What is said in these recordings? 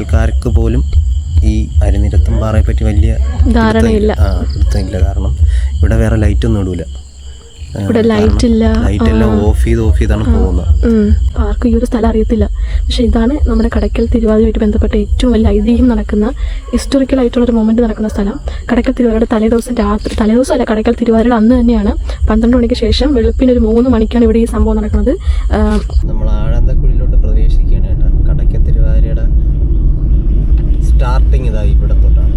കടയ്ക്കൽക്കാർക്ക് പോലും ഈ അരിനിരത്തും പാറയെ പറ്റി വലിയ ധാരണയില്ല. ആ പിടുത്തമില്ല. കാരണം ഇവിടെ വേറെ ലൈറ്റ് ഒന്നും ഇടൂല. ഇവിടെ ലൈറ്റ് ഇല്ല. ലൈറ്റ് എല്ലാം ഓഫ് ചെയ്ത് ഓഫ് ചെയ്താണ് പോകുന്നത്. ആർക്കും ഈ ഒരു സ്ഥലം അറിയത്തില്ല. പക്ഷെ ഇതാണ് നമ്മുടെ കടക്കൽ തിരുവാതിരയുമായിട്ട് ബന്ധപ്പെട്ട ഏറ്റവും വലിയ ഐതിഹ്യം നടക്കുന്ന ഹിസ്റ്റോറിക്കൽ ആയിട്ടുള്ള ഒരു മൊമെന്റ് നടക്കുന്ന സ്ഥലം. കടക്കൽ തിരുവാതിരയുടെ തലേദിവസം രാത്രി തലേദിവസം അല്ല കടക്കൽ തിരുവാതിരയുടെ അന്ന് തന്നെയാണ് പന്ത്രണ്ട് മണിക്ക് ശേഷം വെളുപ്പിന് ഒരു മൂന്ന് മണിക്കാണ് ഇവിടെ ഈ സംഭവം നടക്കുന്നത്. നമ്മൾ പ്രവേശിക്കുകയാണ് കേട്ടോ കടയ്ക്ക തിരുവാതിരയുടെ സ്റ്റാർട്ടിങ് ഇതാ ഇവിടെ തൊട്ടാണ്.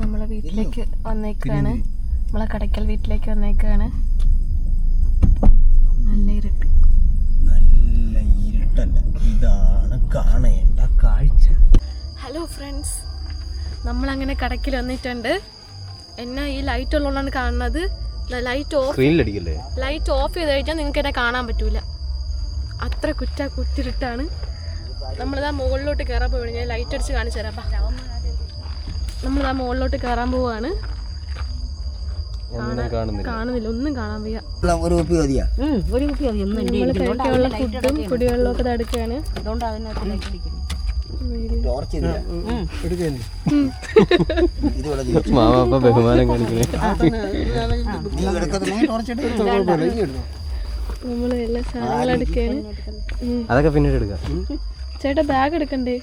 നമ്മളെ വീട്ടിലേക്ക് വന്നേക്കാണ്. നമ്മളെ കടയ്ക്കൽ വീട്ടിലേക്ക് വന്നേക്കാണ്. നല്ല ഇരുട്ട് ഇതാണ് കാണേണ്ട കാഴ്ച. ഹലോ ഫ്രണ്ട്സ് നമ്മളങ്ങനെ കടക്കിൽ വന്നിട്ടുണ്ട്. എന്നെ ഈ ലൈറ്റ് ഉള്ളതുകൊണ്ടാണ് കാണുന്നത്? ലൈറ്റ് ഓഫ് ലൈറ്റ് ഓഫ് ചെയ്ത് കഴിഞ്ഞാൽ നിങ്ങൾക്ക് എന്നെ കാണാൻ പറ്റൂല. അത്ര കുറ്റ കുത്തിരിട്ടാണ് നമ്മളിതാ മുകളിലോട്ട് കയറാൻ പോവുകയാണ്. ഞാൻ ലൈറ്റ് അടിച്ച് കാണിച്ചു തരാം. നമ്മളിതാ മുകളിലോട്ട് കയറാൻ പോവുകയാണ്. കാണുന്നില്ല. കാണുന്നില്ല. ഒന്നും കാണാൻ വയ്യ. ഒരു കുപ്പി മതിയാ? ഒരു കുപ്പി മതി. ഒന്നും കഴിക്കാനുള്ള ഫുഡും കുടിവെള്ളവും ഒക്കെ തടുക്കുകയാണ് അതുകൊണ്ട് അതിനകത്ത് ബഹുമാനം കാണിക്കണേ. സാധനങ്ങളും അതൊക്കെ പിന്നീട് എടുക്കാം. ചേട്ടാ ബാഗ് എടുക്കണ്ടേ?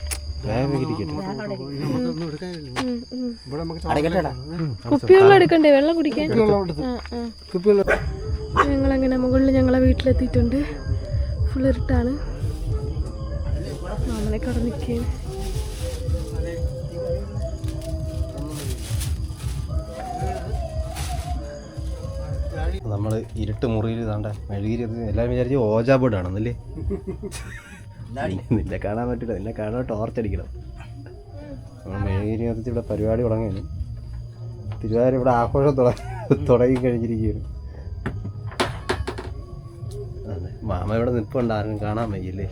കുപ്പിവെള്ളം എടുക്കണ്ടേ? വെള്ളം കുടിക്കാൻ. ഞങ്ങളങ്ങനെ മുകളിൽ ഞങ്ങളെ വീട്ടിലെത്തിയിട്ടുണ്ട്. ഫുൾ ഇരുട്ടാണ്. നമ്മളെ അവിടെ നിൽക്കുകയാണ് നമ്മൾ ഇരുട്ട് മുറിയിൽ താണ്ട മെഴുകിരി എല്ലാവരും വിചാരിച്ചു ഓജാ ബോർഡ് ആണെന്നല്ലേ നിന്നെ കാണാൻ പറ്റില്ല. നിന്നെ കാണാൻ ടോർച്ച് അടിക്കണം. നമ്മൾ മെഴുകിരി കത്തിച്ച് ഇവിടെ പരിപാടി തുടങ്ങാനും തിരുവാതിര ഇവിടെ ആഘോഷം തുടങ്ങി തുടങ്ങി കഴിഞ്ഞിരിക്കുകയാണ്. അതെ. മാമ ഇവിടെ നിൽപ്പുണ്ട്. ആരും കാണാൻ വയ്യല്ലേ?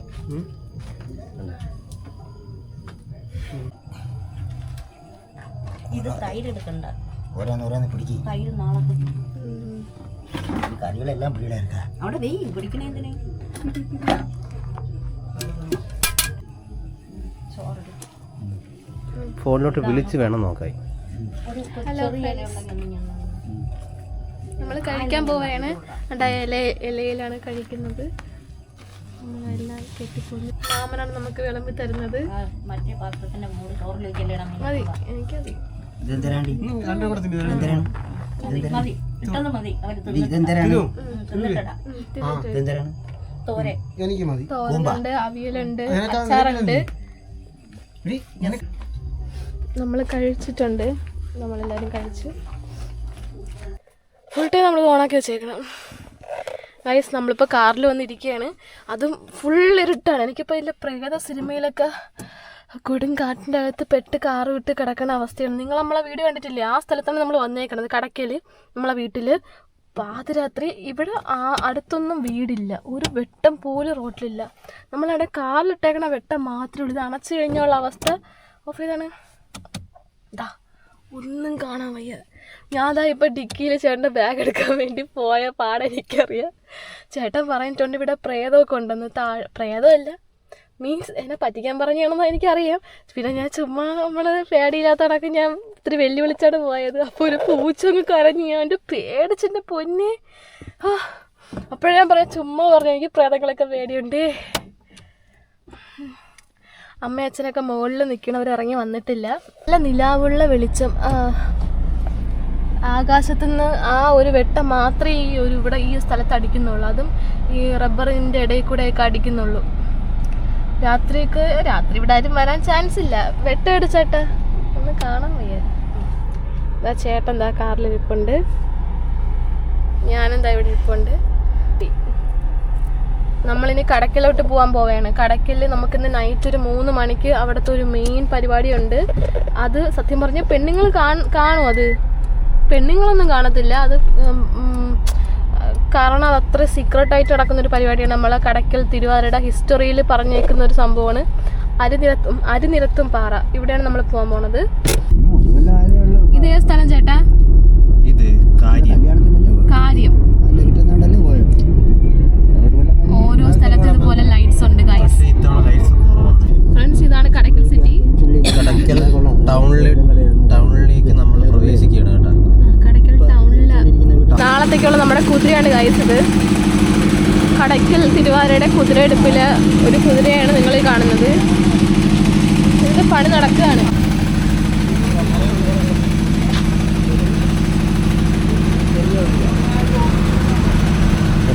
ഇത് തൈര് എടുക്കണ്ട. ഓരോന്ന് ഓരോന്ന് പിടിക്കും. തൈര് നാളെ കറികളെല്ലാം പിടിയുടെ അവിടെ വെയ്യും പിടിക്കണേ എന്തിനെ? ഫോണിലോട്ട് വിളിച്ച് വേണം ഇല നമ്മൾ കഴിക്കാൻ പോവുകയാണ് ഇല ഇലയിലാണ് കഴിക്കുന്നത്. കെട്ടിപ്പൊന്ന്. മാമനാണ് നമുക്ക് വിളമ്പി തരുന്നത്. മതി എനിക്കതി ഇതെന്തരാണ്? മതി എനിക്ക് മതി. തോരനുണ്ട് അവിയലുണ്ട് അച്ചാറുണ്ട്. നമ്മൾ കഴിച്ചിട്ടുണ്ട്. നമ്മളെല്ലാവരും കഴിച്ചു. ഫുൾ ടൈം നമ്മൾ ഓണാക്കി വെച്ചേക്കണം. ഗൈസ് നമ്മളിപ്പോൾ കാറിൽ വന്നിരിക്കുകയാണ് അതും ഫുൾ ഇരുട്ടാണ്. എനിക്കിപ്പോൾ ഇതിലെ പ്രേത സിനിമയിലൊക്കെ കൊടും കാറ്റിന്റെ അകത്ത് പെട്ട് കാറ് വിട്ട് കിടക്കുന്ന അവസ്ഥയാണ്. നിങ്ങൾ നമ്മളെ വീട് കണ്ടിട്ടില്ലേ? ആ സ്ഥലത്താണ് നമ്മൾ വന്നേക്കണത്. കടക്കൽ നമ്മളെ വീട്ടിൽ പാതിരാത്രി ഇവിടെ ആ അടുത്തൊന്നും വീടില്ല. ഒരു വെട്ടം പോലും റോട്ടിലില്ല. നമ്മളവിടെ കാലിട്ടേക്കണ വെട്ടം മാത്രമേ ഉള്ളൂ. ഇത് അണച്ചു കഴിഞ്ഞുള്ള അവസ്ഥ. ഓഫ് ചെയ്താണ് ദാ ഒന്നും കാണാൻ വയ്യ. ഞാൻ ഇപ്പം ഡിക്കിയിൽ ചേട്ടന്റെ ബാഗ് എടുക്കാൻ വേണ്ടി പോയ പാടെ എനിക്കറിയാം ചേട്ടൻ പറഞ്ഞിട്ടുണ്ട് ഇവിടെ പ്രേതമൊക്കെ ഉണ്ടെന്ന്. താഴെ പ്രേതമല്ല മീൻസ് എന്നെ പറ്റിക്കാൻ പറഞ്ഞാണെന്ന് എനിക്കറിയാം. പിന്നെ ഞാൻ ചുമ്മാ നമ്മൾ പേടിയില്ലാത്ത കണക്ക് ഞാൻ ഇത്തിരി വെല്ലുവിളിച്ചാണ് പോയത്. അപ്പോൾ ഒരു പൂച്ച അങ്ങ് കരഞ്ഞു ഞാൻ എന്റെ പേടിച്ചെന്റെ പൊന്നെ. അപ്പോഴേ ഞാൻ പറയാം ചുമ്മാ പറഞ്ഞു എനിക്ക് പ്രേതങ്ങളൊക്കെ പേടിയുണ്ടേ. അമ്മ അച്ഛനൊക്കെ മുകളിൽ നിൽക്കണവർ ഇറങ്ങി വന്നിട്ടില്ല. നല്ല നിലാവുള്ള വെളിച്ചം. ആകാശത്തുനിന്ന് ആ ഒരു വെട്ടം മാത്രമേ ഈ ഒരു ഇവിടെ ഈ സ്ഥലത്ത് അടിക്കുന്നുള്ളൂ. അതും ഈ റബ്ബറിന്റെ ഇടയിൽ കൂടെയൊക്കെ അടിക്കുന്നുള്ളൂ. രാത്രിയൊക്കെ രാത്രി ഇവിടെ ആരും വരാൻ ചാൻസ് ഇല്ല. വെട്ടം അടിച്ചേട്ടാ. ഒന്ന് കാണാൻ വയ്യ. ഇതാ ചേട്ടൻ എന്താ കാറിൽ ഇരിപ്പുണ്ട്. ഞാനെന്താ ഇവിടെ ഇരിപ്പുണ്ട്? നമ്മളിനി കടക്കിലോട്ട് പോകാൻ പോവുകയാണ് കടക്കിൽ നമുക്കിന്ന് നൈറ്റ് ഒരു മൂന്ന് മണിക്ക് അവിടുത്തെ ഒരു മെയിൻ പരിപാടിയുണ്ട്. അത് സത്യം പറഞ്ഞ പെണ്ണുങ്ങൾ കാണും അത്. പെണ്ണുങ്ങളൊന്നും കാണത്തില്ല. അത് കാരണം അത് അത്ര സീക്രട്ട് ആയിട്ട് നടക്കുന്ന ഒരു പരിപാടിയാണ്. നമ്മളെ കടക്കൽ തിരുവാതിരയുടെ ഹിസ്റ്ററിയിൽ പറഞ്ഞേക്കുന്ന ഒരു സംഭവമാണ്. അരിനിരത്തും അരിനിരത്തും പാറ. ഇവിടെയാണ് നമ്മൾ പോകാൻ പോണത്. ഇതേ സ്ഥലം ചേട്ടാ. ഇത് കാര്യം. കാര്യം. ഓരോ സ്ഥലത്ത് ഇതുപോലെ ലൈറ്റ്സ് ഉണ്ട് ഫ്രണ്ട്സ് ഇതാണ് കടക്കൽ കുതിരയാണ് കഴിച്ചത് ഇത്. കടക്കൽ തിരുവാരയുടെ കുതിരയെടുപ്പിൽ ഒരു കുതിരയാണ് നിങ്ങൾ കാണുന്നത്. ഇത് പണി നടക്കുകയാണ്.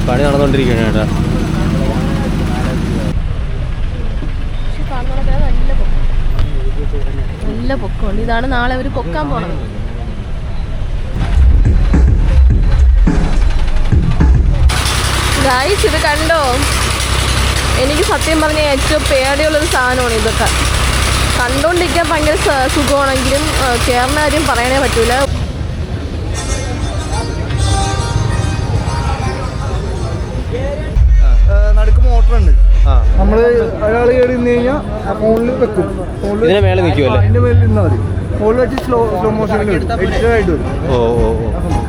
പണി നടന്നുകൊണ്ടിരിക്കുകയാണ് പൊക്കം. നല്ല പൊക്കമുണ്ട്. ഇതാണ് നാളെ അവർ പൊക്കാൻ പോണത്. ഗായ്സ് ഇത് കണ്ടോ? എനിക്ക് സത്യം പറഞ്ഞ ഏറ്റവും പേടിയുള്ളൊരു സാധനമാണ് ഇതൊക്കെ. കണ്ടുകൊണ്ടിരിക്കാൻ ഭയങ്കര സുഖമാണെങ്കിലും കയറുന്ന കാര്യം പറയാനേ പറ്റൂല. നടുക്ക് ആ. നമ്മൾ ഒരാൾ കയറി നിന്ന് കഴിഞ്ഞാൽ ഫോണിൽ വെക്കും. ഫോണിൽ മേലെ അതിന്റെ മേലിൽ നിന്നാൽ മതി. ഫോണിൽ വെച്ച് സ്ലോ സ്ലോ മോഷനിൽ വരും എഡിറ്റഡ് ആയിട്ട് വരും. ഓ ഓ സംഭവം.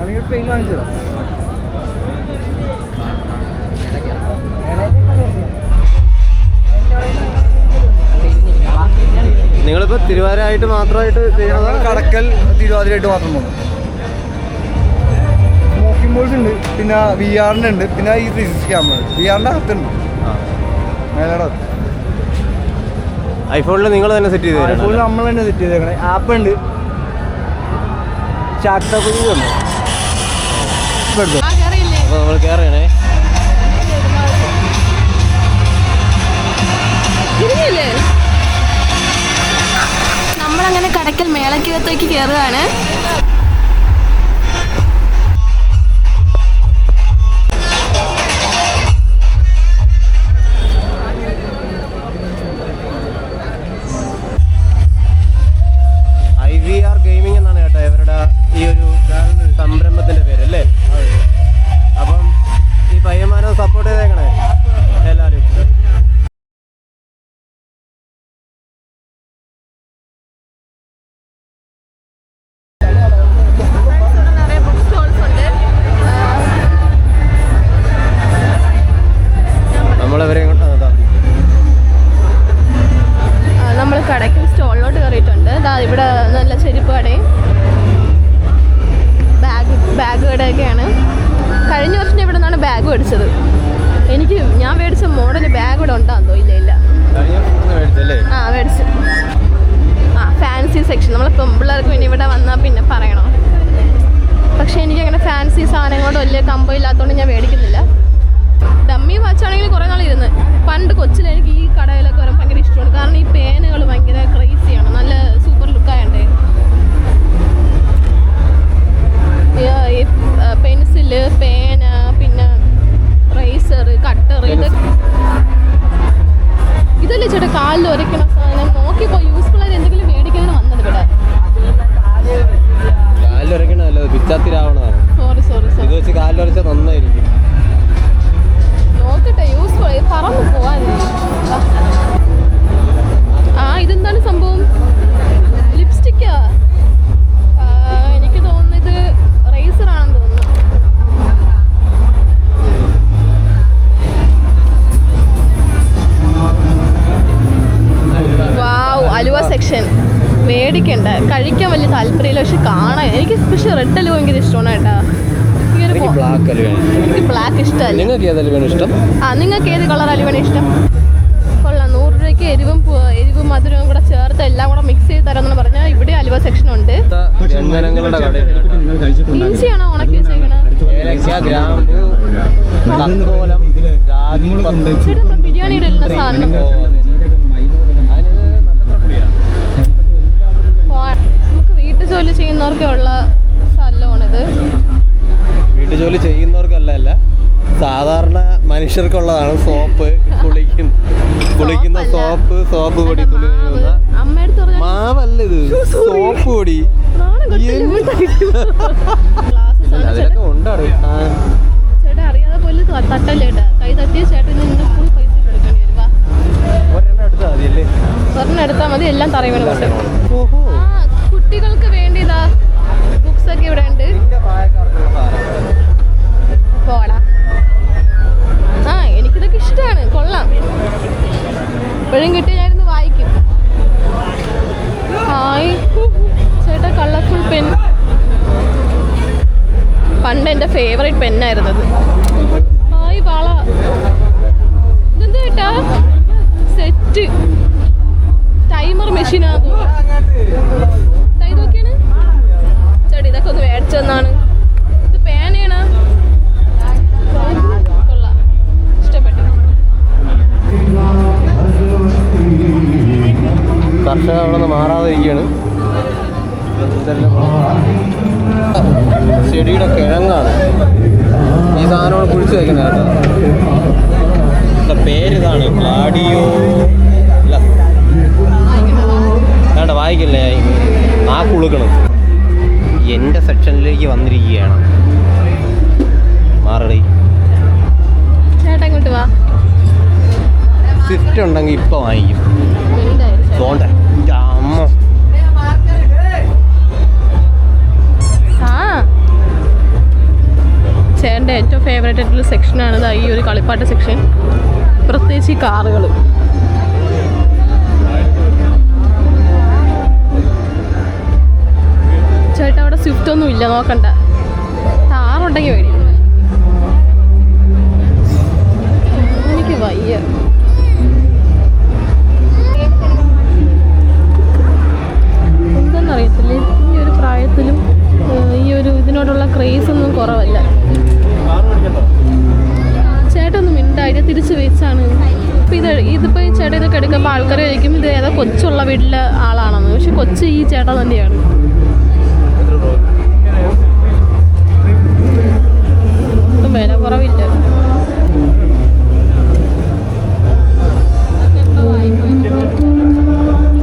അല്ലെങ്കിൽ പെയിൻ കാണിച്ചു തരാം നിങ്ങളിപ്പോ തിരുവാരായിട്ട് മാത്രമായിട്ട് ചെയ്യണത് കടക്കൽ തിരുവാതിരയായിട്ട് മാത്രം ബോൾസ് ഉണ്ട് പിന്നെ വി ആറിന്റെ ഉണ്ട് പിന്നെ ഈ ത്രീ സിക്സ്റ്റി ക്യാമറ വി ആറിന്റെ അകത്തുണ്ട്. മേലയുടെ അകത്ത് ഐഫോണിൽ നിങ്ങൾ തന്നെ സെറ്റ് ചെയ്ത് ഐഫോണിൽ നമ്മൾ തന്നെ സെറ്റ് ചെയ്തേക്കണേ ആപ്പ് ഉണ്ട്. അപ്പോൾ നമ്മൾ കയറണേ കടക്കൽ മേളക്കകത്തേക്ക് കയറുകയാണ് ബാഗ് കടയൊക്കെയാണ് കഴിഞ്ഞ വർഷം ഇവിടെ നിന്നാണ് ബാഗ് മേടിച്ചത്. എനിക്ക് ഞാൻ മേടിച്ച മോഡൽ ബാഗ് ഇവിടെ ഉണ്ടാകുന്നോ ഇല്ല ഇല്ല ആ മേടിച്ചു. ആ ഫാൻസി സെക്ഷൻ നമ്മൾ പെമ്പിള്ളേർക്ക് ഇനി ഇവിടെ വന്നാൽ പിന്നെ പറയണോ. എനിക്ക് അങ്ങനെ ഫാൻസി സാധനങ്ങളോട് വലിയ കമ്പം ഇല്ലാത്തതുകൊണ്ട് ഞാൻ മേടിക്കുന്നില്ല. ഡമ്മി വാച്ചാണെങ്കിൽ കുറേ നാൾ ഇരുന്ന്. പണ്ട് കൊച്ചിൽ എനിക്ക് ഈ കടയിലൊക്കെ വരാൻ ഭയങ്കര ഇഷ്ടമാണ്. കാരണം ഈ പേനകൾ ഭയങ്കര ക്രേസിയാണ് നല്ല സൂപ്പർ ലുക്കായണ്ടേ പെൻസിൽ പേന പിന്നെ റേസർ കട്ടർ ഇത് ഇതല്ലേ ചേട്ടാ കാലിൽ ഉരയ്ക്കണ സാധനം? നോക്കിപ്പോ യൂസ്ഫുൾ ആയിട്ട് എന്തെങ്കിലും മേടിക്കാനാണ് വന്നത് ഇവിടെ. സോറി സോറി ഇത് വെച്ച് കാലിലൊരച്ച നന്നായിരിക്കും. നോക്കട്ടെ യൂസ്ഫുൾ പറന്നു പോവാൻ നിങ്ങൾക്ക് ഏത് അലുവയാണ് ഇഷ്ടം ആ നിങ്ങൾക്ക് ഏത് കളർ അലുവാണ് ഇഷ്ടം കൊള്ളാം നൂറ് രൂപയ്ക്ക് എരിവും എരിവും മധുരവും കൂടെ ചേർത്ത് എല്ലാം കൂടെ മിക്സ് ചെയ്ത് തരാമെന്ന് പറഞ്ഞാൽ ഇവിടെ അലുവ സെക്ഷൻ ഉണ്ട് ഇഞ്ചിയാണോ ഉണക്കി വെച്ചേക്കണത് ഏലക്ക ഗ്രാമ്പു തക്കോലം ജാതിപത്രി ചേട്ടാ നമ്മൾ ബിരിയാണി ഇടുന്ന സാധനം. നമുക്ക് വീട്ടു ജോലി ചെയ്യുന്നവർക്കുള്ള സ്ഥലമാണിത് വീട്ടു ജോലി ചെയ്യുന്നവർക്കല്ല അല്ല സാധാരണ മനുഷ്യർക്കുള്ളതാണ് സോപ്പ് കുളിക്കും. കുളിക്കുന്ന സോപ്പ് സോപ്പ് പൊടി തുണി മാവല്ല ഇത്. സോപ്പ് പൊടി. അതിലൊക്കെ ഉണ്ടാണ് ചേട്ടാ അറിയാതെ പോലും ത- തട്ടല്ലേ കൈ തട്ടിയ ചേട്ടൻ ഫുൾ പൈസ കൊടുക്കേണ്ടി എല്ലാം തറയിൽ കുട്ടികൾക്ക് വേണ്ടിതാ ബുക്സ് ഒക്കെ ഇവിടെ ഉണ്ട്. പോടാ. ഇഷ്ടമാണ്. കൊള്ളാം. ഇപ്പോഴും കിട്ടിയ ഞാനിന്ന് വായിക്കും. ഹായ്. ചേട്ടാ കളർഫുൾ പെൻ പണ്ട് എന്റെ ഫേവറേറ്റ് പെന്നായിരുന്നത് ഹായ് വള ഇതെന്താ ചേട്ടാ? സെറ്റ് ചേട്ടന്റെ ഏറ്റവും ഫേവറേറ്റ് ആയിട്ടുള്ള സെക്ഷനാണ് ഇതാ ഈ ഒരു കളിപ്പാട്ട സെക്ഷൻ പ്രത്യേകിച്ച് ഈ കാറുകൾ ചേട്ടാ അവിടെ സ്വിഫ്റ്റ് ഒന്നും ഇല്ല നോക്കണ്ട. താറുണ്ടെങ്കിൽ വേണ്ടി എനിക്ക് വയ്യ. എന്താണെന്നറിയത്തില്ലേ ഈ ഒരു പ്രായത്തിലും ഈ ഒരു ഇതിനോടുള്ള ക്രേസ് ഒന്നും കുറവല്ല. ചേട്ടൊന്നും മിണ്ടായിട്ട് തിരിച്ചു വെച്ചാണ് ഇപ്പം ഇത് ഇതിപ്പോ ഈ ചേട്ടൻ ഇതൊക്കെ എടുക്കുമ്പോൾ ആൾക്കാർ ചോദിക്കും ഇത് ഏതാ കൊച്ചുള്ള വീട്ടിലെ ആളാണെന്ന്? പക്ഷെ കൊച്ച് ഈ ചേട്ടൻ തന്നെയാണ്. വില കുറവില്ല.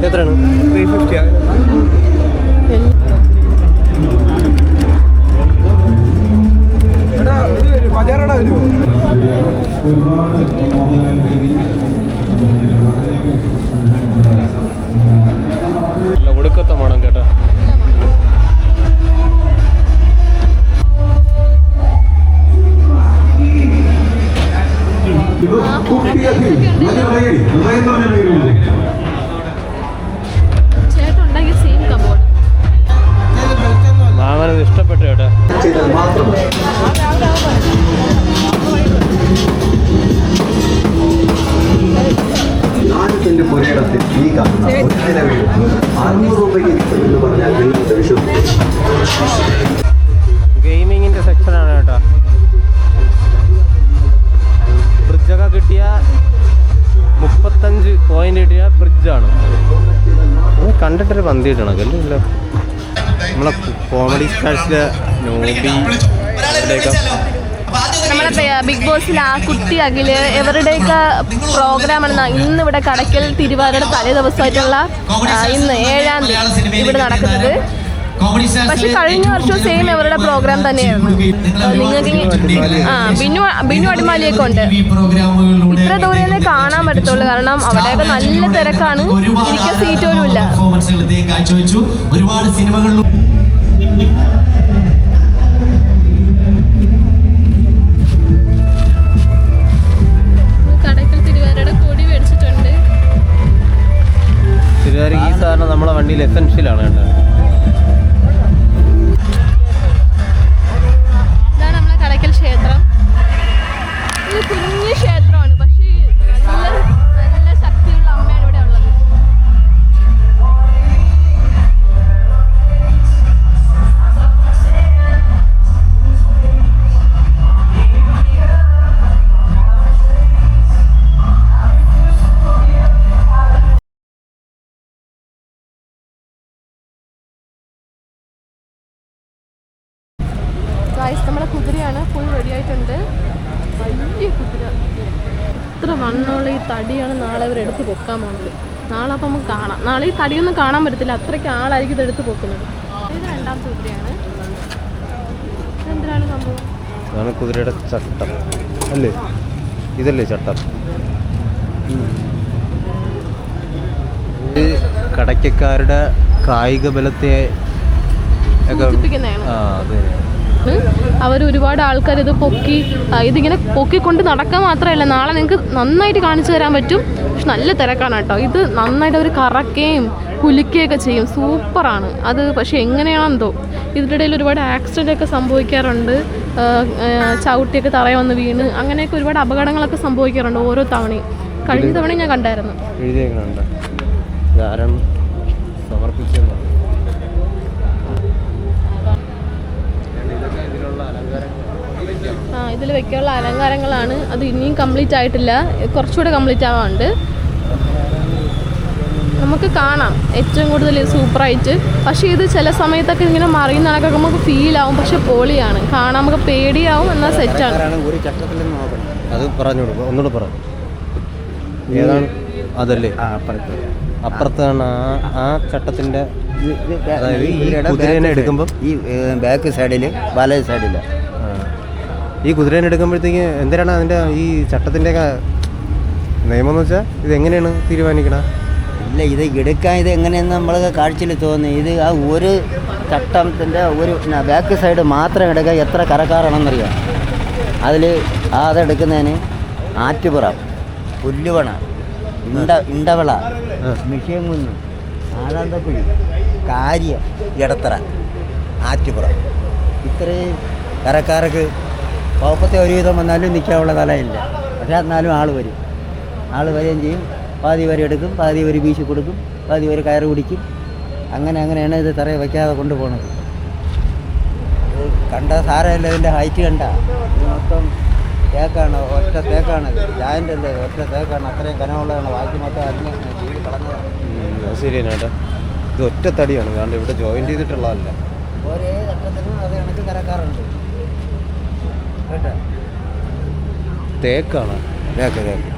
എത്രയാണ്? ത്രീ ഫിഫ്റ്റി നല്ല ഒടുക്കത്തെ മണം കേട്ടോ പോയിന്റ് കിട്ടിയ ഫ്രിഡ്ജാണ് കണ്ടിട്ടൊരു പന്തി കിട്ടണം അല്ലേ? നമ്മളെ കോമഡി സ്റ്റാർസിലെ നോബി ബെ- ബിഗ് ബോസിൽ ആ കുട്ടി അഖിൽ ഇവരുടെയൊക്കെ പ്രോഗ്രാമാണ് ഇന്ന് ഇവിടെ കടക്കൽ തിരുവാതിര തലേ ദിവസമായിട്ടുള്ള ഇന്ന് ഏഴാം തീയതി ഇവിടെ നടക്കുന്നത്. പക്ഷെ കഴിഞ്ഞ വർഷം സെയിം അവരുടെ പ്രോഗ്രാം തന്നെയായിരുന്നു. നിങ്ങൾക്ക് ആ ബിനു ബിനു അടിമാലിയൊക്കെ ഉണ്ട്. ഇത്ര ദൂരെ കാണാൻ പറ്റത്തുള്ളൂ. കാരണം അവിടെയൊക്കെ നല്ല തിരക്കാണ്. ഇരിക്കാൻ സീറ്റ് പോലും ഇല്ല. ഒരുപാട് സിനിമകളിലും ഈ സാധനം നമ്മളെ വണ്ടിയിൽ എസെൻഷ്യലാണ് കേട്ടോ. തടിയൊന്നും കാണാൻ പറ്റത്തില്ല. അത്രയ്ക്ക് ആളായിരിക്കും ഇത് എടുത്ത് പോക്കുന്നത്. ഇത് രണ്ടാമത്തെ കുതിരയാണ്. സംഭവം? അതാണ് കുതിരയുടെ ചട്ടം. അല്ലേ? ഇതല്ലേ ചട്ടം? ഇത് കടയ്ക്കക്കാരുടെ കായിക ബലത്തെ ഒക്കെ ആ അതെ. അവർ ഒരുപാട് ആൾക്കാർ ഇത് പൊക്കി ഇതിങ്ങനെ പൊക്കിക്കൊണ്ട് നടക്കാൻ മാത്രമല്ല നാളെ നിങ്ങൾക്ക് നന്നായിട്ട് കാണിച്ചു തരാൻ പറ്റും. പക്ഷെ നല്ല തിരക്കാണ് കേട്ടോ. ഇത് നന്നായിട്ട് അവർ കറക്കുകയും കുലിക്കുകയൊക്കെ ചെയ്യും. സൂപ്പറാണ്. അത് പക്ഷെ എങ്ങനെയാണെന്തോ ഇതിന്റെ ഇടയിൽ ഒരുപാട് ആക്സിഡന്റ് ഒക്കെ സംഭവിക്കാറുണ്ട്. ചവിട്ടിയൊക്കെ തറയെ വന്ന് വീണ്. അങ്ങനെയൊക്കെ ഒരുപാട് അപകടങ്ങളൊക്കെ സംഭവിക്കാറുണ്ട് ഓരോ തവണയും. കഴിഞ്ഞ തവണയും ഞാൻ കണ്ടായിരുന്നു. ഇതിൽ വെക്കാനുള്ള അലങ്കാരങ്ങളാണ്. അത് ഇനിയും കംപ്ലീറ്റ് ആയിട്ടില്ല. കുറച്ചുകൂടെ കംപ്ലീറ്റ് ആവാനുണ്ട്. നമുക്ക് കാണാം. ഏറ്റവും കൂടുതൽ സൂപ്പറായിട്ട്. പക്ഷേ ഇത് ചില സമയത്തൊക്കെ ഇങ്ങനെ മറിയുന്ന കണക്കൊക്കെ നമുക്ക് ഫീൽ ആവും. പക്ഷെ പൊളിയാണ്. കാണാൻ നമുക്ക് പേടിയാവും. എന്നാൽ സെറ്റാണ് ഒരു ചട്ടത്തിൽ നോക്കണം അത് പറഞ്ഞു കൊടുക്കും. ഒന്നുകൂടെ പറ. ഏതാണ്? അതല്ലേ. അപ്പുറത്താണ് ആ ആ ചട്ടത്തിന്റെ അതായത് ഈ കുതിരേനെ back ഈ ബാക്ക് സൈഡിൽ വലത് സൈഡിൽ ആ, ഈ കുതിരേനെ എടുക്കുമ്പോഴത്തേക്ക് എന്തിനാണ് അതിന്റെ ഈ ചട്ടത്തിന്റെ നിയമം എന്ന് വെച്ചാൽ ഇത് എങ്ങനെയാണ് തീരുമാനിക്കണത് ഇല്ല ഇത് എടുക്കാൻ ഇത് എങ്ങനെയെന്ന് നമ്മൾ കാഴ്ചയിൽ തോന്നി ഇത് ആ ഒരു ചട്ടത്തിന്റെ ഒരു ബാക്ക് സൈഡ് മാത്രം എടുക്കാൻ എത്ര കരക്കാറാണെന്നറിയാം അതിൽ ആ അതെടുക്കുന്നതിന് ആറ്റുപുറ പുല്ലുവണ ഇണ്ട ഇണ്ടവള മിഷ്യങ്കുന്ന് ആനന്ദക്കുഴി കാര്യം ഇടത്തറ ആറ്റുപുറ. ഇത്രയും കരക്കാർക്ക് പാവപ്പത്തെ ഒരുവിധം വന്നാലും നിൽക്കാനുള്ള തലയില്ല. പക്ഷേ എന്നാലും ആൾ വരും. ആൾ വരികയും ചെയ്യും. പാതി വരെ എടുക്കും പാതി വരെ വീശി കൊടുക്കും പാതി വരെ കയറ് പിടിക്കും. അങ്ങനെ അങ്ങനെയാണ് ഇത് തറയെ വയ്ക്കാതെ കൊണ്ടുപോകുന്നത് കണ്ട സാരമല്ല ഇതിന്റെ ഹൈറ്റ് കണ്ട. ഇത് മൊത്തം തേക്കാണ് ഒറ്റ തേക്കാണ്. ജായന്റ് അല്ലേ ഒറ്റ തേക്കാണ്. അത്രയും കനമുള്ളതാണ് ബാക്കി മൊത്തം അതിന് കളഞ്ഞതാണ്. ശരിയാണ് കേട്ടോ. ഇത് ഒറ്റ തടിയാണ്. കാരണം ഇവിടെ ജോയിൻ ചെയ്തിട്ടുള്ളതല്ല. ഒരേ ഘട്ടത്തിനും അത് കണക്ക് കരക്കാറുണ്ട് കേട്ടോ തേക്കാണ്. തേക്ക് തേക്ക്.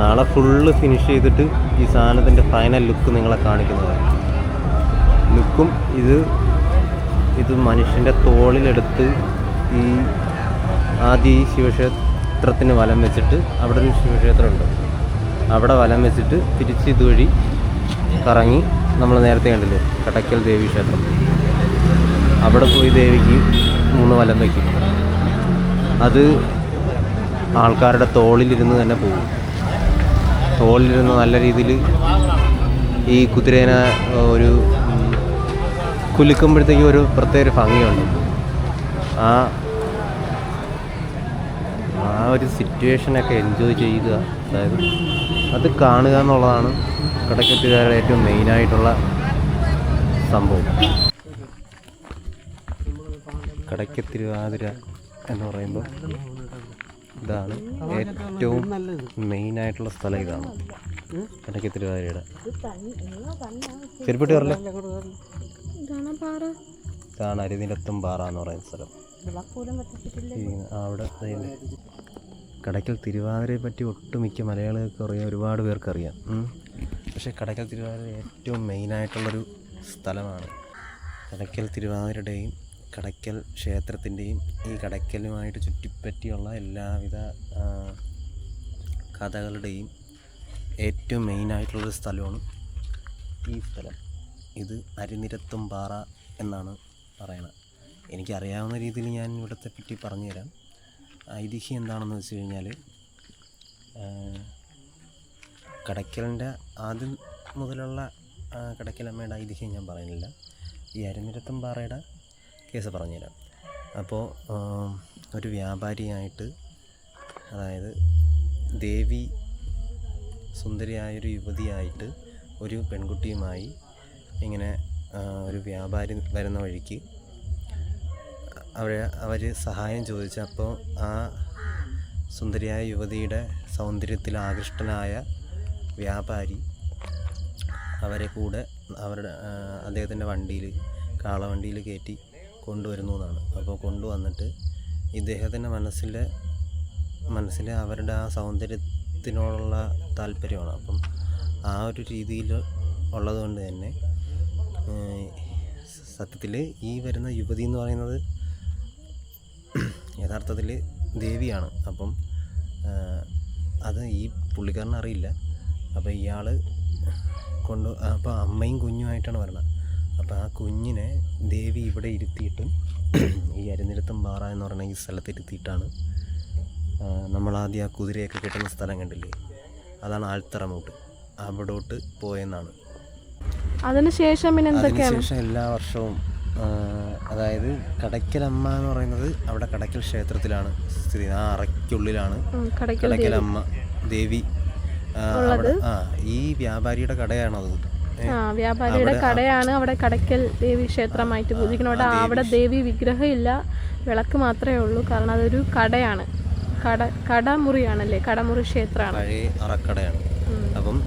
നാളെ ഫുള്ള് ഫിനിഷ് ചെയ്തിട്ട് ഈ സാധനത്തിന്റെ ഫൈനൽ ലുക്ക് നിങ്ങളെ കാണിക്കുന്നതാണ് ലുക്കും ഇത് ഇത് മനുഷ്യന്റെ തോളിലെടുത്ത് ഈ ആദ്യം ഈ ശിവക്ഷേത്രത്തിന് വലം വെച്ചിട്ട് അവിടെ ഒരു ശിവക്ഷേത്രമുണ്ട്. അവിടെ വലം വെച്ചിട്ട് തിരിച്ച് ഇതുവഴി കറങ്ങി നമ്മൾ നേരത്തെ കണ്ടില്ലേ കടക്കൽ ദേവി ക്ഷേത്രം. അവിടെ പോയി ദേവിക്ക് മൂന്ന് വലം വയ്ക്കും അത് ആൾക്കാരുടെ തോളിലിരുന്ന് തന്നെ പോകും. തോളിലിരുന്ന് നല്ല രീതിയിൽ ഈ കുതിരേനെ ഒരു കുലുക്കുമ്പോഴത്തേക്കും ഒരു പ്രത്യേക ഭംഗിയുണ്ട്. ആ ഒരു സിറ്റുവേഷനൊക്കെ എൻജോയ് ചെയ്യുക. അതായത് അത് കാണുക എന്നുള്ളതാണ് കടക്കെട്ടുകാരുടെ ഏറ്റവും മെയിനായിട്ടുള്ള സംഭവം. കടയ്ക്ക് തിരുവാതിര എന്ന് പറയുമ്പോൾ ഇതാണ് ഏറ്റവും മെയിനായിട്ടുള്ള സ്ഥലം ഇതാണ്. കടയ്ക്ക് തിരുവാതിരയുടെ ചെരുപ്പെട്ടി പറയല്ലേ ഇതാണ് അരുനിരത്തും പാറ എന്ന് പറയുന്ന സ്ഥലം. അവിടെ. കടയ്ക്കൽ തിരുവാതിരയെ പറ്റി ഒട്ടുമിക്ക മലയാളികൾക്ക് അറിയാം ഒരുപാട് പേർക്ക് അറിയാം പക്ഷേ കടയ്ക്കൽ തിരുവാതിര ഏറ്റവും മെയിനായിട്ടുള്ളൊരു സ്ഥലമാണ്. കടയ്ക്കൽ തിരുവാതിരയുടെയും കടയ്ക്കൽ ക്ഷേത്രത്തിന്റെയും ഈ കടയ്ക്കലുമായിട്ട് ചുറ്റിപ്പറ്റിയുള്ള എല്ലാവിധ കഥകളുടെയും ഏറ്റവും മെയിനായിട്ടുള്ളൊരു സ്ഥലമാണ് ഈ സ്ഥലം. ഇത് അരിനിരത്തും പാറ എന്നാണ് പറയണത്. എനിക്കറിയാവുന്ന രീതിയിൽ ഞാൻ ഇവിടത്തെ പറ്റി പറഞ്ഞുതരാം. ഐതിഹ്യം എന്താണെന്ന് വെച്ച് കഴിഞ്ഞാൽ കടയ്ക്കലിന്റെ ആദ്യം മുതലുള്ള കടയ്ക്കലമ്മയുടെ ഐതിഹ്യം ഞാൻ പറയുന്നില്ല. ഈ അരിനിരത്തും പാറയുടെ കേസ് പറഞ്ഞുതരാം. അപ്പോൾ ഒരു വ്യാപാരിയായിട്ട് അതായത് ദേവി സുന്ദരിയായൊരു യുവതിയായിട്ട് ഒരു പെൺകുട്ടിയുമായി ഇങ്ങനെ ഒരു വ്യാപാരി വരുന്ന വഴിക്ക് അവർ അവർ സഹായം ചോദിച്ചപ്പോൾ ആ സുന്ദരിയായ യുവതിയുടെ സൗന്ദര്യത്തിൽ ആകൃഷ്ടനായ വ്യാപാരി അവരെ കൂടെ അവരുടെ അദ്ദേഹത്തിന്റെ വണ്ടിയിൽ കാളവണ്ടിയിൽ കയറ്റി കൊണ്ടുവരുന്നു എന്നാണ്. അപ്പോൾ കൊണ്ടുവന്നിട്ട് ഇദ്ദേഹത്തിന്റെ മനസ്സിലെ മനസ്സിലെ അവരുടെ ആ സൗന്ദര്യത്തിനോടുള്ള താല്പര്യമാണ്. അപ്പം ആ ഒരു രീതിയിൽ ഉള്ളതുകൊണ്ട് തന്നെ സത്യത്തിൽ ഈ വരുന്ന യുവതി എന്ന് പറയുന്നത് യഥാർത്ഥത്തിൽ ദേവിയാണ്. അപ്പം അത് ഈ പുള്ളിക്കാരന് അറിയില്ല. അപ്പോൾ ഇയാൾ കൊണ്ട് അപ്പോൾ അമ്മയും കുഞ്ഞുമായിട്ടാണ് വരുന്നത് അപ്പോൾ ആ കുഞ്ഞിനെ ദേവി ഇവിടെ ഇരുത്തിയിട്ട് ഈ അരിനിരത്തം പാറ എന്ന് പറയുന്ന ഈ സ്ഥലത്ത് ഇരുത്തിയിട്ടാണ് നമ്മൾ ആദ്യം ആ കുതിരയൊക്കെ കിട്ടുന്ന സ്ഥലം കണ്ടില്ലേ? അതാണ് ആൽത്തറമൂട്ട് അവിടോട്ട് പോയെന്നാണ്. അതിനുശേഷം പിന്നെ എന്തൊക്കെയാണ്? അതിനുശേഷം എല്ലാ വർഷവും അതായത് കടയ്ക്കലമ്മ എന്ന് പറയുന്നത് അവിടെ കടയ്ക്കൽ ക്ഷേത്രത്തിലാണ് സ്ഥിതി ആ അറയ്ക്കുള്ളിലാണ് കടയ്ക്കലമ്മ ദേവി ആ, അവിടെ ആ ഈ വ്യാപാരിയുടെ കടയാണത്. വ്യാപാരിയുടെ കടയാണ് അവിടെ കടയ്ക്കൽ ദേവി ക്ഷേത്രമായിട്ട് പൂജിക്കുന്നത് അവിടെ അവിടെ ദേവി വിഗ്രഹം ഇല്ല വിളക്ക് മാത്രമേ ഉള്ളൂ. കാരണം അതൊരു കടയാണ്. കട കടമുറിയാണല്ലേ? കടമുറി ക്ഷേത്രമാണ്. പഴയ അറക്കടയാണ്. അപ്പം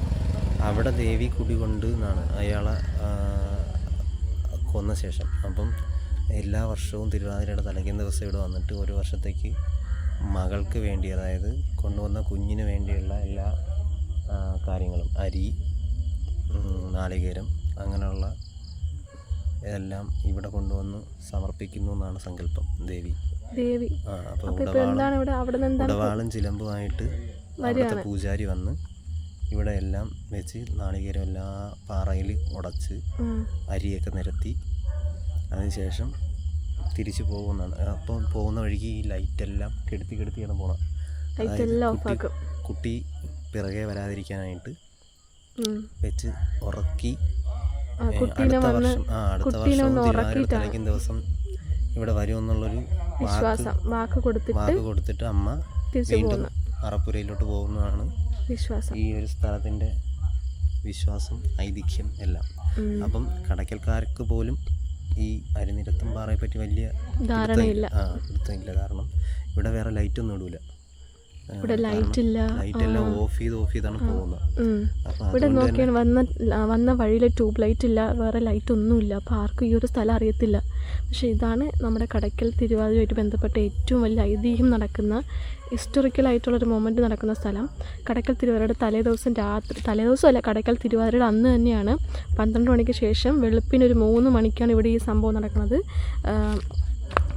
അവിടെ ദേവി കുടികൊണ്ട് എന്നാണ്? അയാളെ കൊന്ന ശേഷം. അപ്പം എല്ലാ വർഷവും തിരുവാതിരയുടെ തലയ്ക്കുന്ന ദിവസം ഇവിടെ വന്നിട്ട് ഒരു വർഷത്തേക്ക് മകൾക്ക് വേണ്ടി അതായത് കൊണ്ടുവന്ന കുഞ്ഞിന് വേണ്ടിയുള്ള എല്ലാ കാര്യങ്ങളും അരി നാളികേരം അങ്ങനെയുള്ള എല്ലാം ഇവിടെ കൊണ്ടുവന്ന് സമർപ്പിക്കുന്നു എന്നാണ് സങ്കല്പം ദേവി. ദേവി. ആ അപ്പോൾ ഉടവാളും ചിലമ്പുമായിട്ട് അവിടുത്തെ പൂജാരി വന്ന് ഇവിടെ എല്ലാം വെച്ച് നാളികേരം എല്ലാ പാറയിൽ ഉടച്ച്. അരിയൊക്കെ നിരത്തി അതിനുശേഷം തിരിച്ചു പോകുന്നതാണ്. അപ്പോൾ പോകുന്ന വഴിക്ക് ഈ ലൈറ്റെല്ലാം കെടുത്തി കെടുത്തിയാണ് പോണത്. അതായത് കുട്ടി- പിറകെ വരാതിരിക്കാനായിട്ട് വെച്ച് ഉറക്കി അടുത്ത വർഷം ആ അടുത്ത വർഷം ദിവസം ഇവിടെ വരുമെന്നുള്ളൊരു വാക്ക് കൊടുത്തിട്ട് വാക്ക് കൊടുത്തിട്ട് അമ്മ വീണ്ടും അറപ്പുരയിലോട്ട് പോകുന്നതാണ്. വിശ്വാസം. ഈ ഒരു സ്ഥലത്തിന്റെ വിശ്വാസം ഐതിഹ്യം എല്ലാം. അപ്പം കടയ്ക്കൽക്കാർക്ക് പോലും ഈ അരിനിരത്തും പാറയെ പറ്റി വലിയ ധാരണയില്ല. ആ പിടുത്തമില്ല. കാരണം ഇവിടെ വേറെ ലൈറ്റ് ഒന്നും ഇടൂല ഇവിടെ നോക്കിയാണ് വന്ന വന്ന വഴിയിൽ ട്യൂബ് ലൈറ്റ് ഇല്ല വേറെ ലൈറ്റ് ഒന്നുമില്ല അപ്പോൾ ആർക്കും ഈ ഒരു സ്ഥലം അറിയത്തില്ല. പക്ഷേ ഇതാണ് നമ്മുടെ കടയ്ക്കൽ തിരുവാതിരയുമായിട്ട് ബന്ധപ്പെട്ട ഏറ്റവും വലിയ ഐതിഹ്യം നടക്കുന്ന ഹിസ്റ്റോറിക്കൽ ആയിട്ടുള്ളൊരു മൊമെന്റ് നടക്കുന്ന സ്ഥലം. കടക്കൽ തിരുവാതിരയുടെ തലേ ദിവസം രാത്രി തലേ കടക്കൽ തിരുവാതിരയുടെ അന്ന് തന്നെയാണ്. പന്ത്രണ്ട് മണിക്ക് ശേഷം വെളുപ്പിന് ഒരു മൂന്ന് മണിക്കാണ് ഇവിടെ ഈ സംഭവം നടക്കുന്നത്.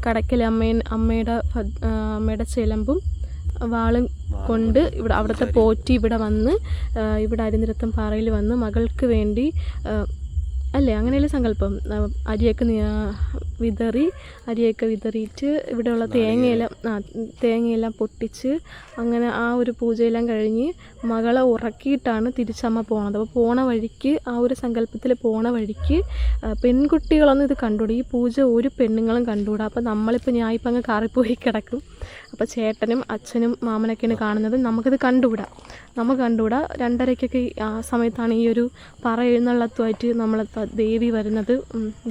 കടക്കൽ അമ്മയൻ അമ്മേ അമ്മയുടെ അമ്മയുടെ ചിലമ്പും വാളും കൊണ്ട് ഇവിടെ അവിടുത്തെ പോറ്റി ഇവിടെ വന്ന് ഇവിടെ അരിനിരത്തം പാറയിൽ വന്ന് മകൾക്ക് വേണ്ടി അല്ലേ അങ്ങനെയല്ലേ സങ്കല്പം. അരിയൊക്കെ വിതറി അരിയൊക്കെ വിതറിയിട്ട് ഇവിടെയുള്ള തേങ്ങയെല്ലാം ആ തേങ്ങയെല്ലാം പൊട്ടിച്ച് അങ്ങനെ ആ ഒരു പൂജയെല്ലാം കഴിഞ്ഞ് മകളെ ഉറക്കിയിട്ടാണ് തിരിച്ചമ്മ പോണത്. അപ്പോൾ പോണ വഴിക്ക് ആ ഒരു സങ്കല്പത്തിൽ പോണ വഴിക്ക് പെൺകുട്ടികളൊന്നും ഇത് കണ്ടുകൂടും. ഈ പൂജ ഒരു പെണ്ണുങ്ങളും കണ്ടുകൂടാ. അപ്പോൾ നമ്മളിപ്പോൾ ഞാൻ ഇപ്പം അങ്ങ് കാറിപ്പോയി കിടക്കും. അപ്പോൾ ചേട്ടനും അച്ഛനും മാമനൊക്കെയാണ് കാണുന്നത്. നമുക്കിത് കണ്ടുകൂടാ. നമുക്ക് കണ്ടുകൂടാ. രണ്ടരയ്ക്കൊക്കെ ആ സമയത്താണ് ഈ ഒരു പറ എഴുന്നള്ളത്തുമായിട്ട് നമ്മൾ ദേവി വരുന്നത്.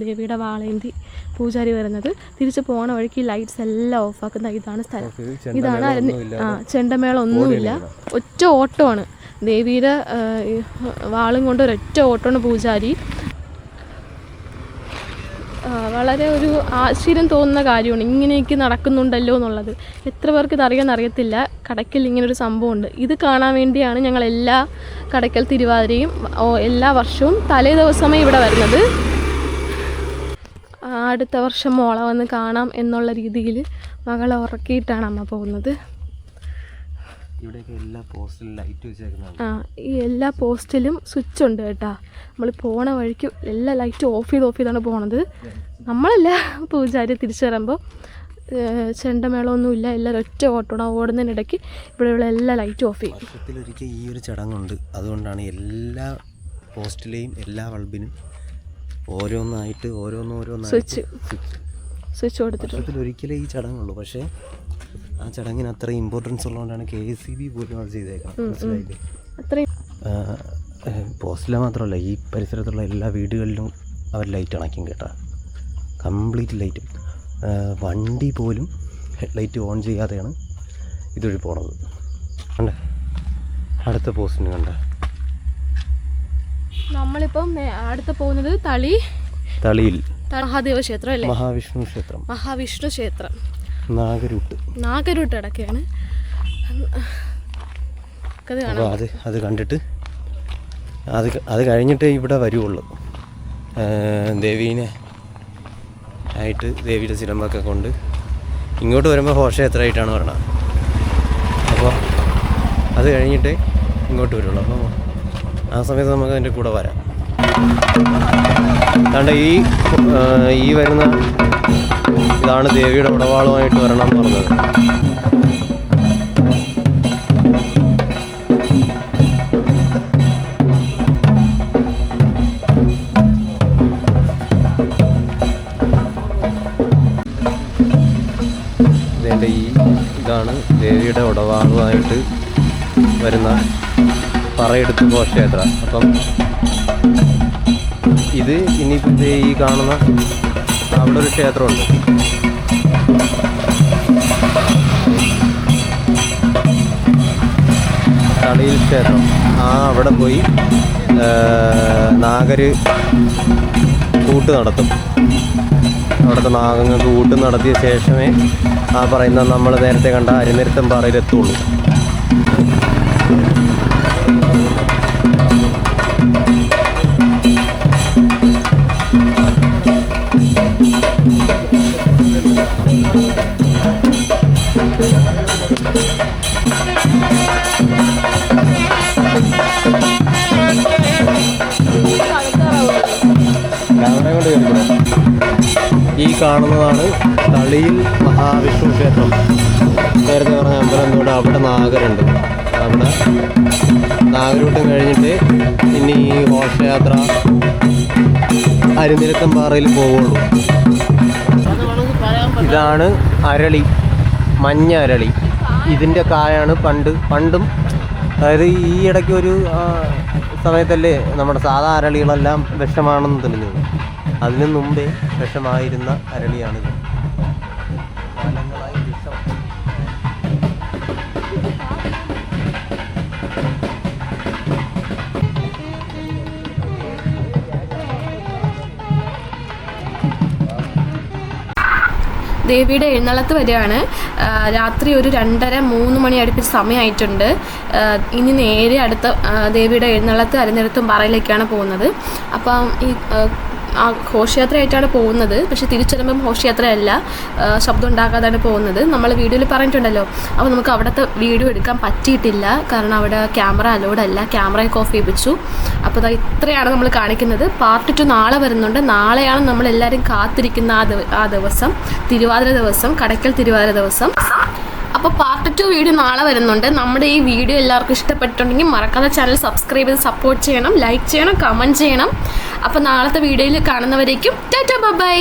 ദേവിയുടെ വാളേന്തി പൂജാരി വരുന്നത്. തിരിച്ച് പോണ വഴിക്ക് ലൈറ്റ്സ് എല്ലാം ഓഫാക്കുന്ന ഇതാണ് സ്ഥലം. ഇതാണ് ആ ചെണ്ടമേളം ഒന്നുമില്ല ഒറ്റ ഓട്ടമാണ്. ദേവിയുടെ വാളും കൊണ്ട് ഒരൊറ്റ ഓട്ടമാണ് പൂജാരി. വളരെ ഒരു ആശ്ചര്യം തോന്നുന്ന കാര്യമാണ്. ഇങ്ങനെയൊക്കെ നടക്കുന്നുണ്ടല്ലോ എന്നുള്ളത്. എത്ര പേർക്ക് ഇത് അറിയാൻ അറിയത്തില്ല. കടയ്ക്കൽ ഇങ്ങനൊരു സംഭവമുണ്ട്. ഇത് കാണാൻ വേണ്ടിയാണ് ഞങ്ങൾ എല്ലാ കടയ്ക്കൽ തിരുവാതിരയും എല്ലാ വർഷവും തലേ ദിവസമേ ഇവിടെ വരുന്നത്. അടുത്ത വർഷം മോളെ വന്ന് കാണാം എന്നുള്ള രീതിയിൽ മകളെ ഉറക്കിയിട്ടാണ് അമ്മ പോകുന്നത്. ഇവിടെയൊക്കെ എല്ലാ പോസ്റ്റിലും ലൈറ്റ് വെച്ചേക്കുന്നതാണ് ആ ഈ എല്ലാ പോസ്റ്റിലും സ്വിച്ച് ഉണ്ട് കേട്ടാ. നമ്മൾ പോണ വഴിക്ക് എല്ലാ ലൈറ്റും ഓഫ് ചെയ്ത് ഓഫ് ചെയ്താണ് പോണത്. നമ്മളല്ല പൂജാരി തിരിച്ചു വരുമ്പോൾ ചെണ്ടമേളമൊന്നുമില്ല എല്ലാവരും ഒറ്റ ഓട്ടോണം ഓടുന്നതിനിടയ്ക്ക് ഇവിടെയുള്ള എല്ലാ ലൈറ്റും ഓഫ് ചെയ്യും. വർഷത്തിലൊരിക്കൽ ഈ ഒരു ചടങ്ങുണ്ട്. അതുകൊണ്ടാണ് എല്ലാ പോസ്റ്റിലെയും എല്ലാ ബൾബിനും ഓരോന്നായിട്ട് ഓരോന്നോരോന്നായിട്ട് സ്വിച്ച് സ്വിച്ച് കൊടുത്തിട്ടുണ്ട്. ഒരിക്കലേ ഈ ചടങ്ങുള്ളൂ. പക്ഷേ ആ ചടങ്ങിന് അത്ര ഇമ്പോർട്ടൻസ് ഉള്ളതുകൊണ്ടാണ് കെ എസ് സി ബി പോലും അത് ചെയ്തേക്കാം മനസ്സിലായില്ലേ? പോസ്റ്റിലെ മാത്രമല്ല ഈ പരിസരത്തുള്ള എല്ലാ വീടുകളിലും അവർ ലൈറ്റ് അണയ്ക്കും കേട്ടോ. കംപ്ലീറ്റ് ലൈറ്റും വണ്ടി പോലും ഹെഡ് ലൈറ്റ് ഓൺ ചെയ്യാതെയാണ് ഇതുവഴി പോണത്. കണ്ടേ? അടുത്ത പോസ്റ്റിന് കണ്ട? നമ്മളിപ്പം അടുത്ത പോകുന്നത് തളി തളിയിൽ. മഹാദേവ ക്ഷേത്രം അല്ലേ? മഹാവിഷ്ണു ക്ഷേത്രം. മഹാവിഷ്ണു ക്ഷേത്രം. നാഗരൂട്ട്. നാഗരൂട്ട് ഇടയ്ക്കാണ് അത് അപ്പോൾ അത് അത് കണ്ടിട്ട് അത് അത് കഴിഞ്ഞിട്ടേ ഇവിടെ വരുവുള്ളൂ. ദേവീനെ ആയിട്ട് ദേവിയുടെ സിലമ്പൊക്കെ കൊണ്ട് ഇങ്ങോട്ട് വരുമ്പോൾ ഘോഷയാത്രയായിട്ടാണ് വരണത് അപ്പോൾ അത് കഴിഞ്ഞിട്ടേ ഇങ്ങോട്ട് വരുള്ളൂ. അപ്പോൾ ആ സമയത്ത് നമുക്ക് അതിന്റെ കൂടെ വരാം. അതുകൊണ്ട് ഈ ഈ വരുന്ന ഇതാണ് ദേവിയുടെ ഉടവാളുമായിട്ട് വരണം എന്ന് പറഞ്ഞത്. ഇതിന്റെ ഈ ഇതാണ് ദേവിയുടെ ഉടവാളുമായിട്ട് വരുന്ന പറയെടുത്ത് ഘോഷയാത്ര. അപ്പം ഇത് ഇനിയിപ്പോൾ ഈ കാണുന്ന അവിടെ ഒരു ക്ഷേത്രമുണ്ട്. തളിയിൽ ക്ഷേത്രം. ആ അവിടെ പോയി നാഗര് കൂട്ട് നടത്തും. അവിടുത്തെ നാഗങ്ങൾക്ക് കൂട്ട് നടത്തിയ ശേഷമേ ആ പറയുന്ന നമ്മൾ നേരത്തെ കണ്ട അരിനിരത്തം പാറയിലെത്തുള്ളൂ. കാണുന്നതാണ് തളിയിൽ മഹാവിഷ്ണു ക്ഷേത്രം. നേരത്തെ പറഞ്ഞ അമ്പലം കൂടെ അവിടെ നാഗരുണ്ട്. അവിടെ നാഗരൂട്ടം കഴിഞ്ഞിട്ട് ഇനി ഈ ഘോഷയാത്ര അരിനിരക്കം പാറയിൽ പോവുള്ളൂ. ഇതാണ് അരളി മഞ്ഞ അരളി. ഇതിന്റെ കായാണ് പണ്ട് പണ്ടും അതായത് ഈ ഇടയ്ക്ക് ഒരു സമയത്തല്ലേ നമ്മുടെ സാധാ അരളികളെല്ലാം വിഷമാണെന്ന് തെളിഞ്ഞത്. അതിനു മുമ്പേ വിഷമായിരുന്ന അരളിയാണിത്. കാലങ്ങളായി വിഷം. ദേവിയുടെ എഴുന്നള്ളത്ത് വരികയാണ് രാത്രി ഒരു രണ്ടര മൂന്ന് മണി അടുപ്പിച്ച് സമയമായിട്ടുണ്ട്. ഇനി നേരെ അടുത്ത ദേവിയുടെ എഴുന്നള്ളത്ത് അരനിരത്തും പാറയിലേക്കാണ് പോകുന്നത്. അപ്പം ഈ ഘോഷയാത്രയായിട്ടാണ് പോകുന്നത്. പക്ഷേ തിരിച്ചു വരുമ്പം ഘോഷയാത്രയല്ല. ശബ്ദം ഉണ്ടാക്കാതാണ് പോകുന്നത്. നമ്മൾ വീഡിയോയിൽ പറഞ്ഞിട്ടുണ്ടല്ലോ. അപ്പോൾ നമുക്ക് അവിടുത്തെ വീഡിയോ എടുക്കാൻ പറ്റിയിട്ടില്ല. കാരണം അവിടെ ക്യാമറ അലോഡ് അല്ല. ക്യാമറയൊക്കെ ഓഫ് ചെയ്യിപ്പിച്ചു. അപ്പോൾ അത് ഇത്രയാണ് നമ്മൾ കാണിക്കുന്നത്. പാർട്ട് ടു നാളെ വരുന്നുണ്ട്. നാളെയാണ് നമ്മൾ എല്ലാവരും കാത്തിരിക്കുന്ന ആ ദിവസം. തിരുവാതിര ദിവസം. കടയ്ക്കൽ തിരുവാതിര ദിവസം. അപ്പോൾ പാർട്ട് ടു വീഡിയോ നാളെ വരുന്നുണ്ട്. നമ്മുടെ ഈ വീഡിയോ എല്ലാവർക്കും ഇഷ്ടപ്പെട്ടിട്ടുണ്ടെങ്കിൽ മറക്കാതെ ചാനൽ സബ്സ്ക്രൈബ് ചെയ്ത് സപ്പോർട്ട് ചെയ്യണം ലൈക്ക് ചെയ്യണം കമന്റ് ചെയ്യണം. അപ്പോൾ നാളത്തെ വീഡിയോയിൽ കാണുന്നവരേക്കും ടാറ്റാ ബൈ